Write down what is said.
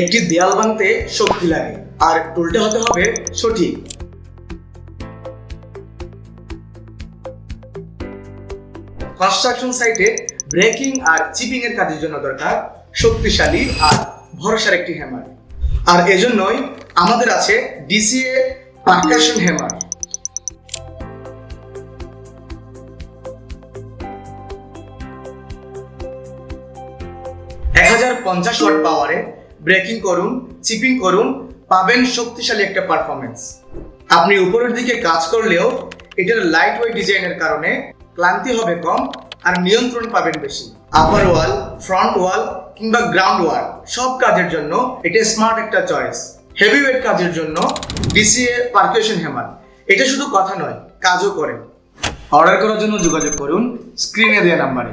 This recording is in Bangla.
একটি দেয়াল ভাঙতে শক্তি লাগে, আর টুলটা হতে হবে সঠিক। কনস্ট্রাকশন সাইটে ব্রেকিং আর চিপিং এর কাজের জন্য দরকার শক্তিশালী আর ভরসার একটি হ্যামার আর এজন্যই আমাদের আছে ডিসিএ পার্কাশন হ্যামার এক হাজার পঞ্চাশ ওয়াট পাওয়ারে ব্রেকিং করুন, চিপিং করুন, পাবেন শক্তিশালী একটা পারফরমেন্স আপনি উপরের দিকে কাজ করলেও এটার লাইট ওয়েট ডিজাইনের কারণে ক্লান্তি হবে কম আর নিয়ন্ত্রণ পাবেন বেশি। আপার ওয়াল ফ্রন্ট ওয়াল কিংবা গ্রাউন্ড ওয়াল সব কাজের জন্য এটা স্মার্ট একটা চয়েস হেভি ওয়েট কাজের জন্য ডিসিএ পার্কুয়েশন হ্যামার এটা শুধু কথা নয়, কাজও করে। অর্ডার করার জন্য যোগাযোগ করুন স্ক্রিনে দেওয়া নাম্বারে